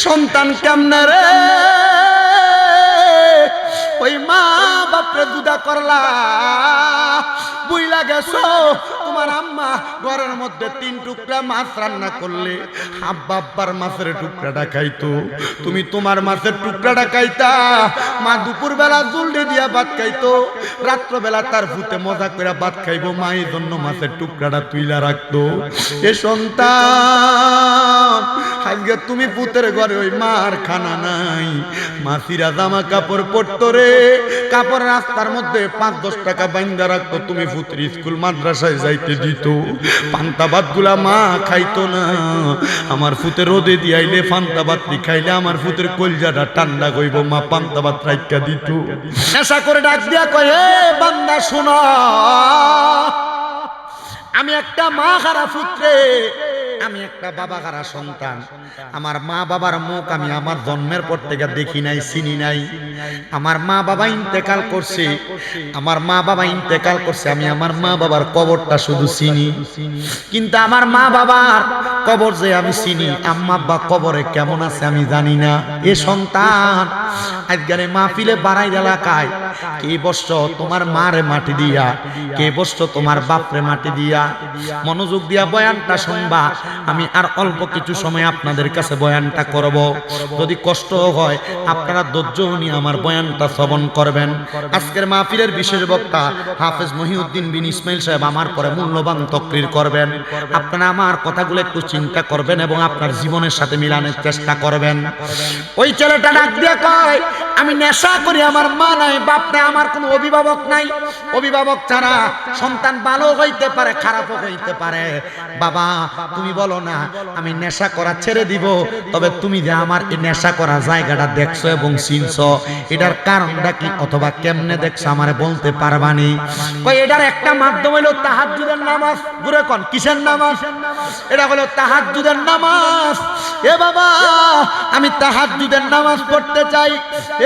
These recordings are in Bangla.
সন্তান কেমনে রে? ওই মা বাপরে দুদা করলা বুইলা গেছো তোমার আম্মা ঘরের মধ্যে তিন টুকরা মাছ রান্না করলে আব্বা আব্বার মাছের টুকরাটা খাইতো। তুমি তোমার মাছের টুকরাটা খাইতা, মা দুপুর বেলা জলদি দিয়া ভাত খাইতো, রাত্রবেলা তার ভূতে মজা করে ভাত খাইবো, মা এই জন্য মাছের টুকরাটা তুইলা রাখতো। এ সন্তান, আজকে তুমি পুতের ঘরে ওই মার খানা নাই। মাসিরা জামা কাপড় পরতো রে কাপড় রাস্তার মধ্যে পাঁচ দশ টাকা বাইন্দা রাখতো। তুমি পুত্রি স্কুল, মাদ্রাসায় যাইতে দিত। পান্তা ভাতগুলা মা খাইতো না। আমার ফুতে রোদে দিয়াইলে পান্তাবাদ খাইলে আমার ফুতের কলজাটা ঠান্ডা কইব। মা পান্তাবাদ রাইকা দিত। নেশা করে ডাক দিয়া কয়ে বান্দা, শোনা। আমি একটা মা খারা পুত্রে, আমি একটা বাবা খারা সন্তান। আমার মা বাবার মুখ আমি আমার জন্মের পর থেকে দেখি নাই, চিনি নাই। আমার মা বাবা ইন্তেকাল করছে, আমার মা বাবা ইন্তেকাল করছে, আমি আমার মা বাবার কবরটা শুধু চিনি। কিন্তু আমার মা বাবার কবর যে আমি চিনি, আম্মা আব্বা কবরে কেমন আছে আমি জানি না। এ সন্তান আজকালে মাহফিলে বাড়াই এলাকায় কে বসছ তোমার মারে মাটি দিয়া? কে বসছ তোমার বাপরে মাটি দিয়া? মনোযোগ দিয়া বয়ানটা শুনবা। আমি আর অল্প কিছু সময় আপনাদের কাছে বয়ানটা করব। যদি কষ্ট হয়, আপনারা ধৈর্য নিয়ে আমার বয়ানটা শ্রবণ করবেন। আজকের মাহফিলের বিশেষ বক্তা হাফেজ মহিউদ্দিন বিন ইসমাইল সাহেব আমার পরে মূল্যবান তকরির করবেন। আপনারা আমার কথাগুলো একটু চিন্তা করবেন এবং আপনার জীবনের সাথে মিলানোর চেষ্টা করবেন। ওই ছেলেটা ডাক দিয়ে কয় আমি নেশা করি আমার মা নাই, বাপ নাই, আমার কোনো অভিভাবক নাই। অভিভাবক ছাড়া সন্তান ভালো হইতে পারে, খারাপও হইতে পারে। বাবা, তুমি বলো না, আমি নেশা করা ছেড়ে দিব, তবে তুমি যে আমার এই নেশা করা জায়গাটা দেখছ এবং চিনছো, এটার কারণটা কি অথবা কেমনে দেখছ আমারে বলতে পারবানি? কই এটার একটা মাধ্যম হলো তাহাজ্জুদের নামাজ। ঘুরে কোন, কিসের নামাজ? এটা হলো তাহাজ্জুদের নামাজ। এ বাবা, আমি তাহাজ্জুদের নামাজ পড়তে চাই।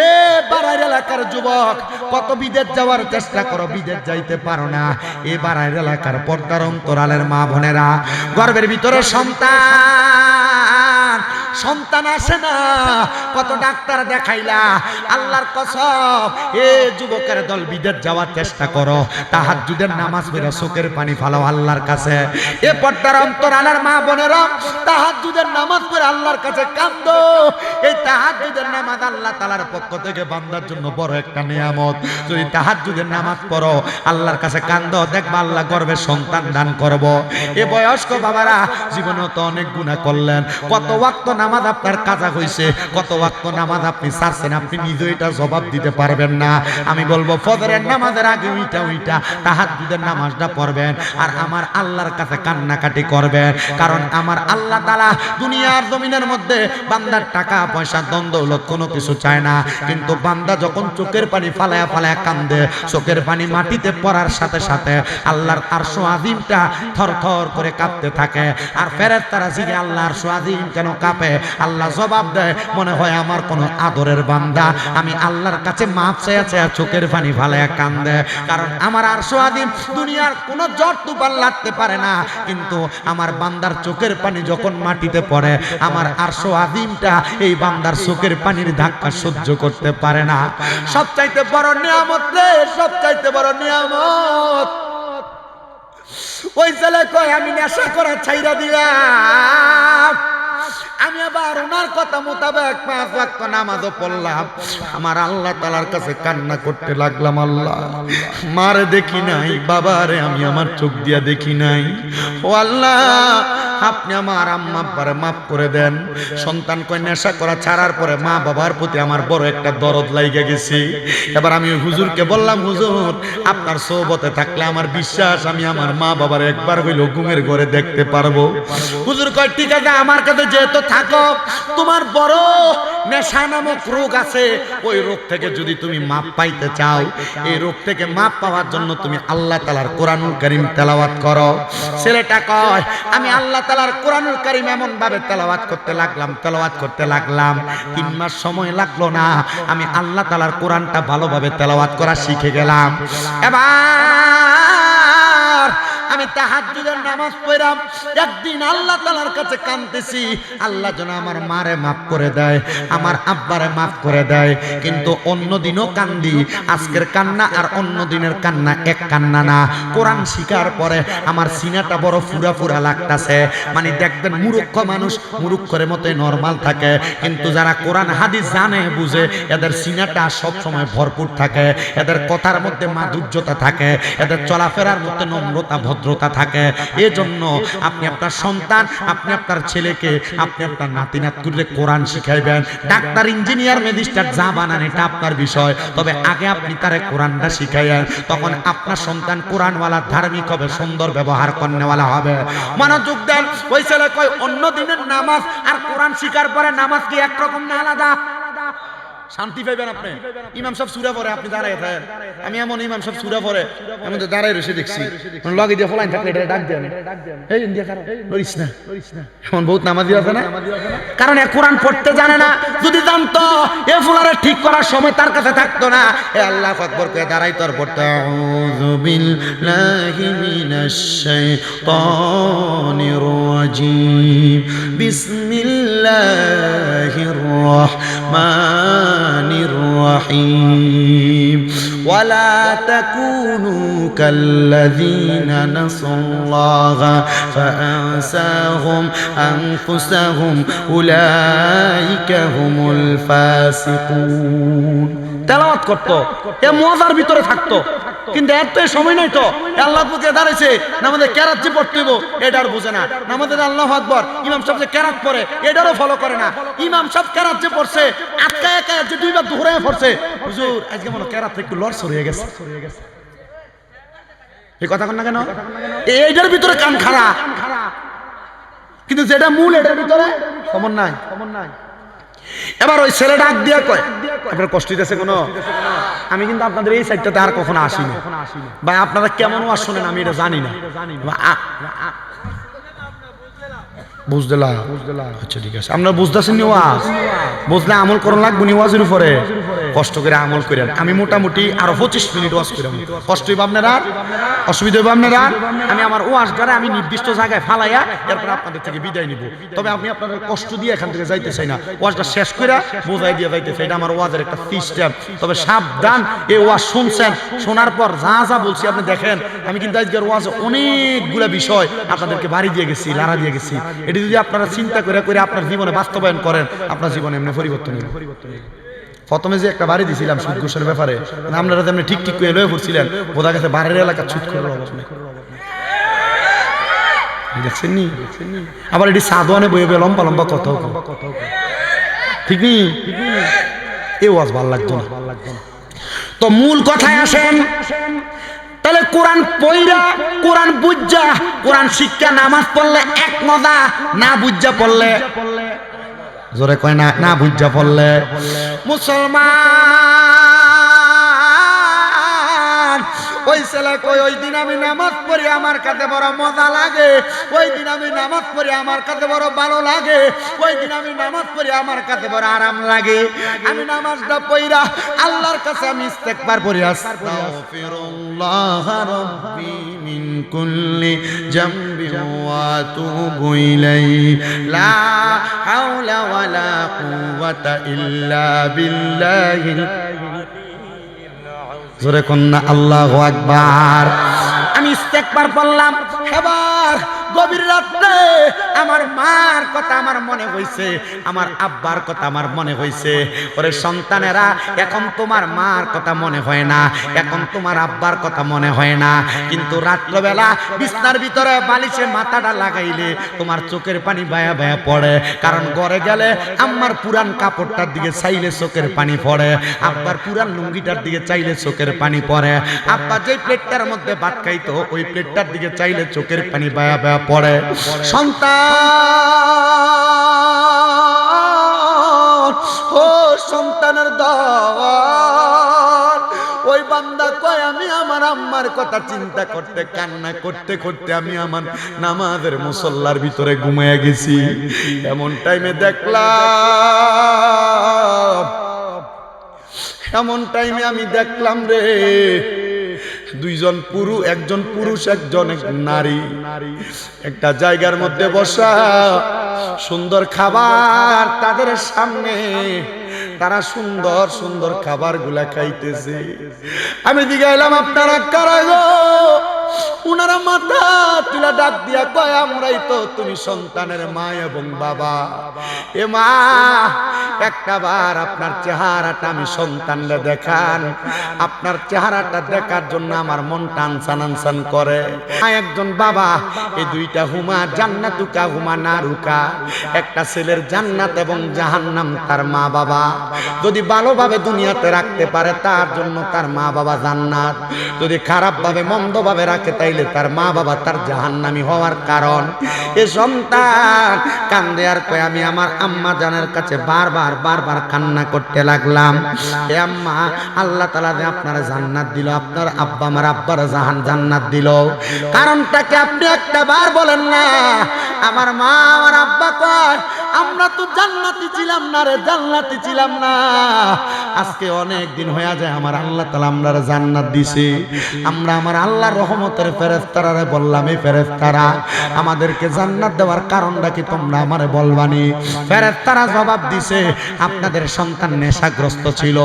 এ পাড়ার এলাকার যুবক, কত বিদেশ যাওয়ার চেষ্টা করো, বিদেশ যাইতে পারো না। এ পাড়ার এলাকার পর্দার অন্তরালের মা বোনেরা, গর্বের ভিতরে সন্তান। সন্তান আসে না। কত ডাক্তার দেখাইলা। আল্লাহর কসম, এ যুবকের দল বিদেশ যাওয়ার চেষ্টা করো। তাহাজ্জুদের নামাজ পড়ে চোখের পানি ফালাও আল্লাহর কাছে। এ পর্দার অন্তরালের মা বোনেরা, তাহাজ্জুদের নামাজ পড়ে আল্লাহর কাছে কান্দ। এই তাহার যুদের নামাজ আল্লাহ তালার পক্ষ থেকে বান্দার জন্য বড় একটা নিয়ামত। যদি তাহার যুদের নামাজ পড়ো, আল্লাহর কাছে কান্দো, দেখবা আল্লাহ গর্বে সন্তান দান করব। এ বয়স্ক বাবারা জীবনে তো অনেক গুণা করলেন। কত ওয়াক্ত নামাজ আপনার কাজা হইছে। কত ওয়াক্ত নামাজ আপনি ছাড়ছেন আপনি নিজে এটা জবাব দিতে পারবেন না। আমি বলব, ফজরের নামাজের আগে ওইটা ওইটা তাহাজ্জুদের নামাজটা পড়বেন আর আমার আল্লাহর কাছে কান্নাকাটি করবেন। কারণ আমার আল্লাহ তাআলা দুনিয়ার জমিনের মধ্যে বান্দার টাকা, পয়সা দ্বন্দ্ব কোনো কিছু চায় না। কিন্তু বান্দা যখন চোখের পানি ফালায়া ফালায়া কান্দে, চোখের পানি মাটিতে পড়ার সাথে সাথে আল্লাহর আরশো আজিমটা থর থর করে কাঁপতে থাকে। আর ফেরের তারা জিগে আল্লাহর আরশো কেন কাঁপে? আল্লাহ জবাব দেয়, মনে হয় আমার কোনো আদরের বান্দা। আমি আল্লাহর কাছে মাপ চেয়ে চেয়ে চোখের পানি ফালায়া কান্দে। কারণ আমার আরশো আজিম দুনিয়ার কোনো জ্বর তুফান লাগতে পারে না। কিন্তু আমার বান্দার চোখের পানি যখন মাটিতে পড়ে, আমার আরশো আজিমটা এই বান্দার চোখের পানির ধাক্কা সহ্য করতে পারে না। সবচাইতে বড় নিয়ামত রে, সবচাইতে বড় নিয়ামত। ওই ছেলে কয়, আমি নেশা করা ছাইরা দিলাম। আমি আবার ওনার কথা মোতাবেক পাঁচ ওয়াক্ত নামাজও পড়লাম। আমার আল্লাহ তালার কাছে কান্না করতে লাগলাম, আল্লাহ। মারে দেখি নাই, বাবারে, আমি আমার চোখ দিয়া দেখি নাই। ও আল্লাহ আপনি আমার আম্মা আব্বারে মাফ করে দেন। সন্তান কই নেশা করা ছাড়ার পরে মা বাবার প্রতি আমার বড় একটা দরদ লাইগে গেছি। এবার আমি হুজুরকে বললাম, হুজুর, আপনার সৌবতে থাকলে আমার বিশ্বাস, আমি আমার মা বাবার একবার হইল ঘুমের ঘরে দেখতে পারব। হুজুর কয়, ঠিক আছে, আমার কাছে যেহেতু থাকো, তোমার বড় নেশা নামক রোগ আছে, ওই রোগ থেকে যদি তুমি মাপ পাইতে চাও, এই রোগ থেকে মাপ পাওয়ার জন্য তুমি আল্লাহ তালার কোরআনুল করিম তেলাওয়াত করো। ছেলেটা কয়, আমি আল্লাহ তালার কোরআনুল করিম এমন ভাবে তেলাওয়াত করতে লাগলাম, তেলাওয়াত করতে লাগলাম। তিন মাস সময় লাগল না, আমি আল্লাহ তালার কোরআনটা ভালোভাবে তেলাওয়াত করা শিখে গেলাম। এবার আমি তাহাজ্জুদের নামাজ পড়াম একদিন আল্লাহ তাআলার কাছে কাঁদতেছি। আল্লাহ যেন আমার মারে মাফ করে দেয়, আমার আব্বারে মাফ করে দেয়। কিন্তু অন্য দিনও কান্দি। আজকের কান্না আর অন্য দিনের কান্না এক কান্না না। কোরআন শিকার পরে আমার সিনাটা বড় ফুরা ফুরা লাগতাছে। মানে দেখবেন মুরুক্ষ মানুষ মুরুক্ষরের মতোই নরমাল থাকে। কিন্তু যারা কোরআন, হাদিস জানে, বুঝে, এদের সিনাটা সব সময় ভরপুর থাকে। এদের কথার মধ্যে মাধুর্যতা থাকে। এদের চলাফেরার মধ্যে নম্রতা ভদ্রতা থাকে। এজন্য আপনি আপনার সন্তান, আপনি আপনার ছেলেকে, আপনি আপনার নাতি নাতকুরে কোরআন শিখাইবেন। ডাক্তার, ইঞ্জিনিয়ার ম্যাজিস্ট্রেট যা বানান, এটা আপনার বিষয়। তবে আগে আপনি তারে কোরআনটা শিখাইয়েন। তখন আপনার সন্তান কোরআনওয়ালা, ধার্মিক হবে, সুন্দর ব্যবহার করনেওয়ালা হবে। মনোযোগ দেন। ওই ছেলে কয়, অন্য দিনের নামাজ আর কোরআন শিকার পরে নামাজ কি একরকম না আলাদা? শান্তি পাইবেন আপনি। ইমাম সব সুরা পরে আপনি দাঁড়ায় থাকেন। আমি এমন ইমাম সব সুরা পরে আমি তো দাঁড়ায় রয়েছে দেখছি। লগে দিয়ে ফলাইন থাকলে এটা ডাক দেন। এই ইন্ডিয়া কারণ লরিস না। এমন বহুত নামাজি আছে না? কারণ এ কোরআন পড়তে জানে না। যদি জানতো এ ফুলারে ঠিক করার সময় তার কাছে থাকতো না। এ আল্লাহ আকবর কে দাঁড়াই তোর পড়তে আউযু বিল্লাহি মিনাশ শাইতানির রাজিম। بسم الله الرحمن الرحيم. ولا تكونوا كالذين نسوا الله فأنساهم أنفسهم أولئك هم الفاسقون. তেলাওয়াত করতো, এ মজার ভিতরে থাকতো। কিন্তু এর তো সময় নাই তো। আল্লাহ বুকে দাঁড়াইছে নামাজে কেরাত যে পড়তে হইব এটার বুঝে না। নামাজে আল্লাহ আকবর, ইমাম সাহেব যে কেরাত পড়ে, এটারও ফলো করে না। ইমাম সাহেব কেরাত যে পড়ছে, আটকায় একা যে দুইবার দুহরায় পড়ছে, হুজুর, আজকে মনে কেরাত একটু লড়সর হয়ে গেছে। এই কথা কন না কেন? এইটার ভিতরে কান খাড়া। কিন্তু যেটা মূল, এটার ভিতরে খবর নাই নাই। এবার ওই ছেলে ডাক দিয়া কয়, আপনার কষ্ট দিতেছে কোনো? আমি কিন্তু আপনাদের এই সাইডটাতে আর কখনো আসি না ভাই, আপনারা কেমন ওয়াজ শোনেন আমি এটা জানি না। বা আ- বুঝদেলা আচ্ছা ঠিক আছে। আপনারা বুঝতেছেন ওয়াজ? বুঝলে আমল করুন লাগবো নি ওয়াজের উপরে? কষ্ট করে আমল করেন আমি মোটামুটি আরও পঁচিশ মিনিট ওয়াজ করাম কষ্ট হইব আপনারা অসুবিধা হইব আপনারা আমি আমার ওয়াজ দ্বারা আমি নির্দিষ্ট জায়গায় ফালাইয়া এরপর আপনাদের থেকে বিদায় নিব। তবে আমি আপনাদের কষ্ট দিয়ে এখান থেকে যাইতে চাই না। ওয়াজটা শেষ করে বোঝাই দিয়ে যাইতে চাই আমার ওয়াজের একটা সিস্টেম তবে সাবধান, এই ওয়াজ শুনছেন। শোনার পর যা যা বলছি আপনি দেখেন। আমি কিন্তু আজকের ওয়াজ অনেকগুলা বিষয় আপনাদেরকে বাড়ি দিয়ে গেছি, লাড়া দিয়ে গেছি। এটি যদি আপনারা চিন্তা করে করে আপনার জীবনে বাস্তবায়ন করেন, আপনার জীবনে এমনি পরিবর্তন হবে প্রথমে যে একটা বাড়ি দিছিলাম সুদ ঘুষের ব্যাপারে আপনারা যেমনি ঠিক ঠিক করে লয়ে পড়ছিলেন বোঝা গেছে বাড়ির এলাকা ছুট করে আবার এটি সাদওয়ানে বইয়ে বইয়ে লম্বা লম্বা কত ঠিক নি? এ ওয়াজ ভালো লাগতো না। তো মূল কথায় আসেন, তাহলে কোরআন পইরা, কোরআন বুঝা, কোরআন শিক্ষা, নামাজ পড়লে এক মজা, না বুঝা পড়লে জোরে কয় না না বুঝা পড়লে। মুসলমান ওই ছেলে কই ওই দিন আমি নামাজ পড়ি, আমার কাছে বড় মজা লাগে। ওই দিন আমি নামাজ পড়ি, আমার কাছে বড় ভালো লাগে। ওই দিন আমি নামাজ পড়ি, আমার কাছে বড় আরাম লাগে। আমি নামাজটা পড়া আল্লাহর কাছে আমি ইস্তেগফার পড়ি, আস্তাগফিরুল্লাহ রাব্বি মিন কুল্লি জামবিন ওয়া আতুবু ইলাইহি। লা হাওলা ওয়ালা কুওয়াতা ইল্লা বিল্লাহিল জোরে কন্যা আল্লাহ আকবার। আমি ইস্তেকবার পড়লাম এবার গভীর রাত্রে আমার মার কথা আমার মনে হইছে, আমার আব্বার কথা আমার মনে হইছে। ওরে সন্তানেরা, এখন তোমার মার কথা মনে হয় না, এখন তোমার আব্বার কথা মনে হয় না। কিন্তু রাত্রবেলা বিছনার ভিতরে বালিশে মাথাটা লাগাইলে তোমার চোখের পানি বায়া বায়া পড়ে। কারণ ঘরে গেলে আম্মার পুরান কাপড়টার দিকে চাইলে চোখের পানি পড়ে, আব্বার পুরান লুঙ্গিটার দিকে চাইলে চোখের পানি পড়ে। আব্বা যে প্লেটটার মধ্যে ভাত খাইতো, ওই প্লেটটার দিকে চাইলে চোখের পানি বায়া বায়া পড়ে। সন্তান, ও সন্তানের দল, ওই বান্দা কয়, আমি আমার আম্মার কথা চিন্তা করতে, কান্না করতে করতে আমি আমার নামাজের মুসল্লার ভিতরে ঘুমিয়ে গেছি। এমন টাইমে দেখলাম, এমন টাইমে আমি দেখলাম রে দুইজন পুরুষ একজন পুরুষ, একজন এক নারী। একটা জায়গার মধ্যে বসা, সুন্দর খাবার তাদের সামনে। তারা সুন্দর সুন্দর খাবারগুলা খাইতেছে। আমি দিকে আপনারা কারা গো? উনারা মাথা তুলা ডাক দিয়া কয়, আমরাই তো তুমি সন্তানের মা এবং বাবা। এ মা একটা বার আপনার চেহারাটা আমি সন্তানরে দেখান। আপনার চেহারাটা দেখার জন্য আমার মন টানসান আনসান করে। একজন বাবা, এই দুইটা হুমা জান্নাতুকা, হুমা নারুকা। একটা ছেলের জান্নাত এবং জাহান্নাম তার মা বাবা। যদি ভালোভাবে দুনিয়াতে রাখতে পারে, তার জন্য তার মা বাবা জান্নাত। যদি খারাপ ভাবে মন্দ ভাবে তাইলে তার মা বাবা তার জাহান্নামি হওয়ার কারণ। এ সন্তান কান্দে আর কয়, আমি আমার আম্মা জানের কাছে বারবার বারবার কান্না করতে লাগলাম। এ আম্মা, আল্লাহ তালা আপনার জান্নাত দিল, আপনার আব্বা আমার আব্বার জাহান জান্নাত দিল। কারণটাকে আপনি একটা বার বলেন না? আমার মা, আমার আব্বা কয়, আমরা তো জান্নাতি ছিলাম না রে, জান্নাতি ছিলাম না। আজকে অনেক দিন হয়ে যায়, আমার আল্লাহ তালা আমরা জান্নাত দিছে। আমরা আমার আল্লাহর রহমতের ফেরেস্তারারে বললাম ফেরেস্তারা আমাদেরকে জান্নাত দেওয়ার কারণটা কি তোমরা আমারে বলবানি? ফেরেস্তারা জবাব দিছে, আপনাদের সন্তান নেশাগ্রস্ত ছিল,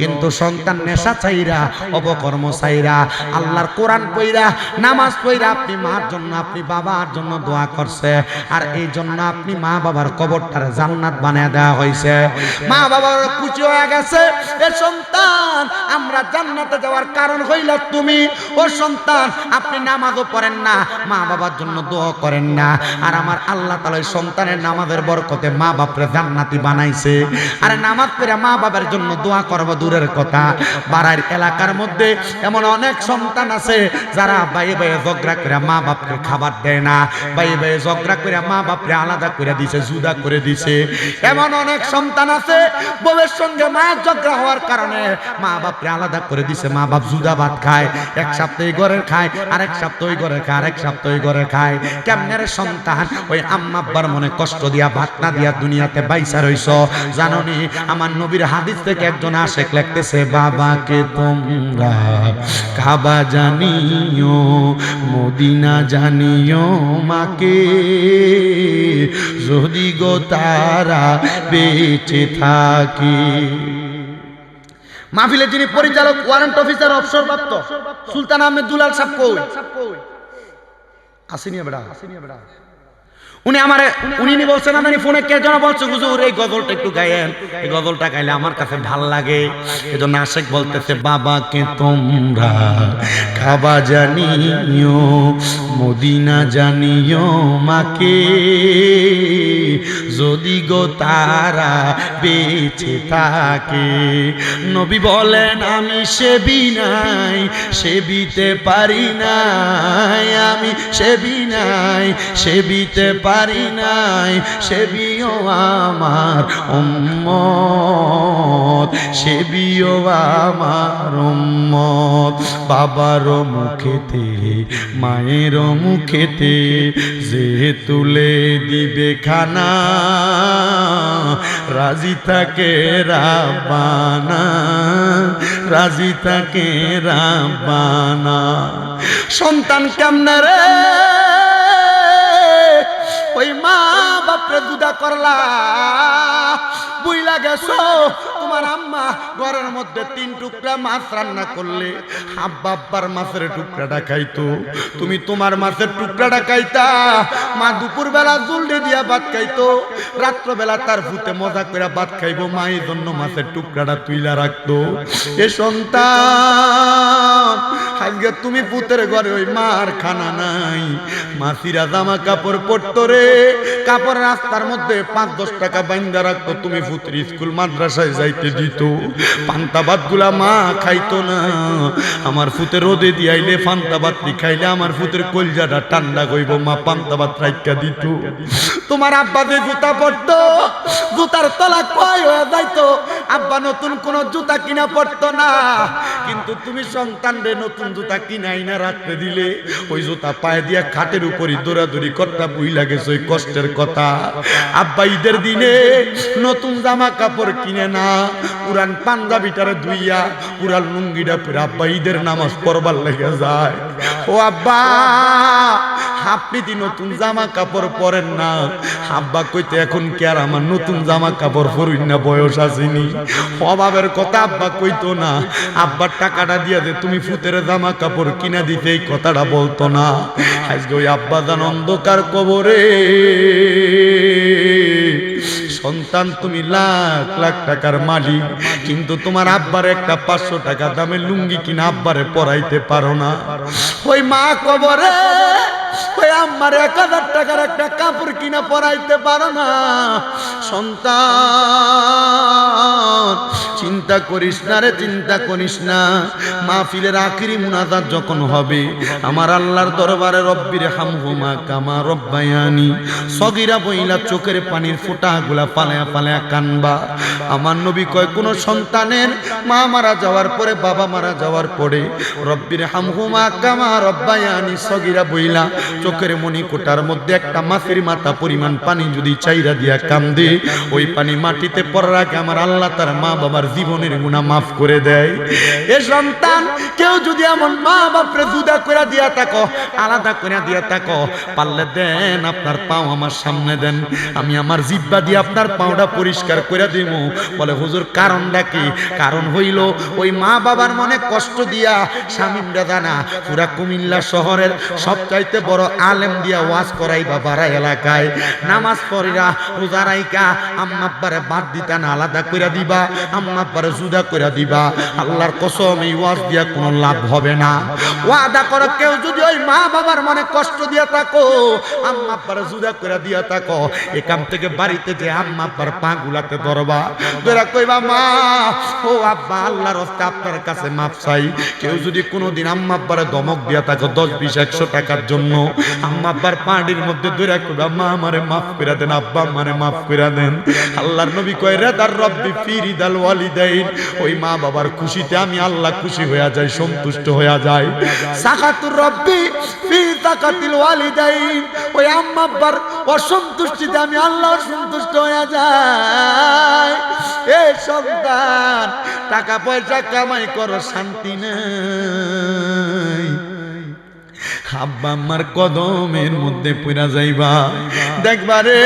কিন্তু সন্তান নেশা চাইরা অপকর্ম চাইরা আল্লাহর কোরআন পইরা, নামাজ পইরা আপনি মার জন্য, আপনি বাবার জন্য দোয়া করছে, আর এই জন্য আপনি মা বাবার কবরটার জান্নাত বানিয়ে দেওয়া হয়েছে মা বাবার খুশি হয়ে গেছে, এ সন্তান, আমরা জান্নাতে যাওয়ার কারণ হইল তুমি। ও সন্তান, আপনি নামাজও পড়েন না, মা বাবার জন্য দোয়া করেন না। আর আমার আল্লাহ তালা সন্তানের নামাজের বরকতে মা বাপরে জান্নাতি বানাইছে। আরে নামাজ পড়ে মা বাবার জন্য দোয়া করব দূরের কথা। বাড়ার এলাকার মধ্যে এমন অনেক সন্তান আছে যারা বাইয়ে বাইয়ে ঝগড়া করে মা বাপকে খাবার দেয় না। বাইয়ে বাইয়ে ঝগড়া করে মা বাপরে আলাদা করে দিছে, জুদা করে দিছে। এমন অনেক সন্তান আছে, বউয়ের সঙ্গে মা ঝগড়া হওয়ার কারণে মা বাপরে আলাদা করে দিছে, মা বাপ জুদা ভাত খায়, এক সপ্তাহ ঘরের খায়, আরেক সপ্তাহ ঘরে খায়, আরেক সপ্তাহ ঘরে খায়। কেমনের সন্তান? ওই আম্মা আব্বার মনে কষ্ট দিয়া ভাত না দিয়া দুনিয়াতে বাইসা রইছ। জাননি, আমার নবীর হাদিস থেকে একজন আশেক লাগতেছে বাবাকে তোমরা কাবা জানিও, মদিনা জানিও মাকে। যদি গো তারা বেঁচে থাকে মাহফিলের যিনি পরিচালক ওয়ারেন্ট অফিসার অবসরপ্রাপ্ত সুলতান আহমেদ দুলাল সাহেব কই আসিনিয়া বেড়া। আসিনিয়া বেড়া। উনি আমার, উনি বলছেন আমি ফোনে কে যেন বলছে, হুজুর, এই গজলটা একটু গায়েন। এই গজলটা গাইলে আমার কাছে ভালো লাগে। এজন্য আশেক বলতেছে বাবাকে তোমরা খাবা জানিও, মদিনা জানিও মাকে। যদি গো তারা বেঁচে থাকে, নবী বলেন, আমি সেবি নাই, সেবিতে পারি নাই, আমি সেবি নাই, সেবিতে পারি নাই সেবিও আমার উম্মত সেবিও আমার উম্মত। বাবার মুখেতে, মায়ের মুখেতে যে তুলে দিবে খানা, রাজি থাকে রাবানা রাজি থাকে রাবানা সন্তান কেমনে রে? করলা। বুইলা গেছো? তোমার আম্মা ঘরের মধ্যে তিন টুকরা মাছ রান্না করলে আব্বা আব্বার মাছের টুকরাটা খাইতো। তুমি তোমার মাছের টুকরাটা খাইতা। মা দুপুর বেলা জলদি দিয়া ভাত খাইতো। রাত্র বেলা তার ভূতে মজা করে ভাত খাইবো। মা এই জন্য মাছের টুকরাটা তুইলা রাখতো। এ সন্তান আজকে তুমি পুতের ঘরে ওই মার খানা নাই। মাসিরা জামা কাপড় পরতো রে। কাপড় রাস্তার মধ্যে পাঁচ দশ টাকা বাইন্দা রাখতো। তুমি পুত্র স্কুল মাদ্রাসায় যাইতে দিত। পান্তা ভাতগুলা মা খাইতো না। আমার ফুতে রোদে দিয়াইলে পান্তা ভাত খাইলে আমার ফুতের কলজাটা ঠান্ডা কইব। মা পান্তা ভাত রাইকা দিত। তোমার আব্বা যে জুতা পরতো, জুতার তলা কয় হয়ে যাইতো। আব্বা নতুন কোন জুতা কিনা পড়তো না। কিন্তু তুমি সন্তান রে, নতুন জুতা কিনাই না রাখতে দিলে, ওই জুতা পায়ে দিয়া খাটের উপরই দৌড়াদৌড়ি করতা বুই লাগেছে ওই কষ্টের কথা। আব্বা, ঈদের দিনে নতুন জামা কাপড় কিনে না, পুরান পাঞ্জাবিটারে ধুইয়া পুরান লুঙ্গিটা পরে আব্বা, ঈদের নামাজ পড়বার লেগে যায়। ও আব্বা, আপনি দি নতুন জামা কাপড় পরেন না। আব্বা কইতে, এখন কি আর আমার নতুন জামা কাপড় পরুন না, বয়স আসেনি অভাবের কথা আব্বা কইতো না। আব্বার টাকাটা দিয়া দে তুমি ফুতের জামা কাপড় কিনা দিতে এই কথাটা বলতো না। আজকে ওই আব্বা জান অন্ধকার কবরে। সন্তান তুমি লাখ লাখ টাকার মালিক, কিন্তু তোমার আব্বার একটা পাঁচশো টাকা দামে লুঙ্গি কিনা আব্বারে পরাইতে পারো না। ওই মা কবরে, ওই আম্মার এক হাজার টাকার একটা কাপড় কিনা পরাইতে পারো না। সন্তান চিন্তা করিস না রে, চিন্তা করিস না। মাহফিলের আখিরি মুনাজাত যখন হবে, আমার আল্লাহর দরবারে রব্বির হামহুমা কামা রব্বায়ানি। সগিরা বইলা চোখের পানির ফোঁটাগুলা পালায়া পালায়া কানবা। আমার নবী কয়, কোন সন্তানের মা মারা যাওয়ার পরে, বাবা মারা যাওয়ার পরে, রব্বির হামহুমা কামা রব্বায়ানি সগিরা বইলা চোখের মনি কোটার মধ্যে একটা মাছের মাথা পরিমাণ পানি যদি চাইরা দিয়া কান্দে, ওই পানি মাটিতে পড়ার আগে আমার আল্লাহ তার মা বাবার জীবনের গুণা মাফ করে দেয়। এ সন্তান, কেউ যদি এমন মা বাপরে জুদা করে দিয়া থাকো, আলাদা করে দিয়া থাকো, পারলে দেন আপনার পাও আমার সামনে দেন। আমি আমার জিব্বা দিয়ে আপনার পাওটা পরিষ্কার করে দিব। বলে, হুজুর, কারণটা কি? কারণ হইল, ওই মা বাবার মনে কষ্ট দিয়া স্বামীরা জানা, পুরা কুমিল্লা শহরের সবচাইতে বড় আলেম দিয়া ওয়াজ করাই বাবারা এলাকায়। নামাজ পড়িরা রোজা রাইকা আম্মা বাদ দিতা না আলাদা কইরা দিবা। আম্মা আব্বারে জুদা কইরা দিবা। আল্লাহর কসম, এই ওয়াজ দিয়া কোনো লাভ হবে না। ওয়াদা করো, কেউ যদি ওই মা বাবার মনে কষ্ট দিয়া থাকো, আম্মা আব্বারে জুদা কইরা দিয়া থাকো, এখান থেকে বাড়িতে যে আম্মা আব্বার পা গুলাতে ধরবা। ধরা কইবা, মা, ও আব্বা, আল্লাহর হস্তে আপনার কাছে মাপ চাই। কেউ যদি কোনোদিন আম্মা আব্বারে ধমক দিয়া থাকো, দশ, বিশ, একশো টাকার জন্য, আম্মা আব্বার পাহাড়ির মধ্যে দূরে কইবা, মা, আমারে মাফ করে দেন, আব্বা আমারে মাফ করে দেন। আল্লাহর নবী কয়, রেদার রব্বি ফিরিদাল ওয়ালিদাইন ওই মা বাবার খুশিতে আমি আল্লাহ খুশি হয়ে যাই, সন্তুষ্ট হয়ে যাই। সাকাতুর রব্বি ফি তাকাতিল ওয়ালিদাইন। ওই আম্মা আব্বার অসন্তুষ্টিতে আমি আল্লাহ সন্তুষ্ট হয়ে যাই। এ সন্তান টাকা পয়সা কামাই করো শান্তি নেই। আব্বা আমার কদমের মধ্যে পুরা যাইবা। দেখবা রে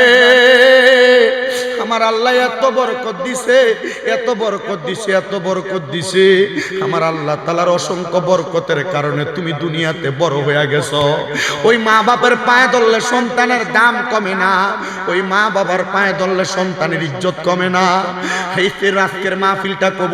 আমার আল্লাহ এত বরকত দিছে, এত বরকত দিছে, এত বরকত দিছে। আমার আল্লাহ তালার অসংখ্য বরকতের কারণে তুমি দুনিয়াতে বড় হয়ে গেছ। ওই মা বাবার পায়ে ধরলে সন্তানের দাম কমে না, ওই মা বাবার পায়ে ধরলে সন্তানের ইজ্জত কমে না। এই আজকের মাহফিলটা কবুল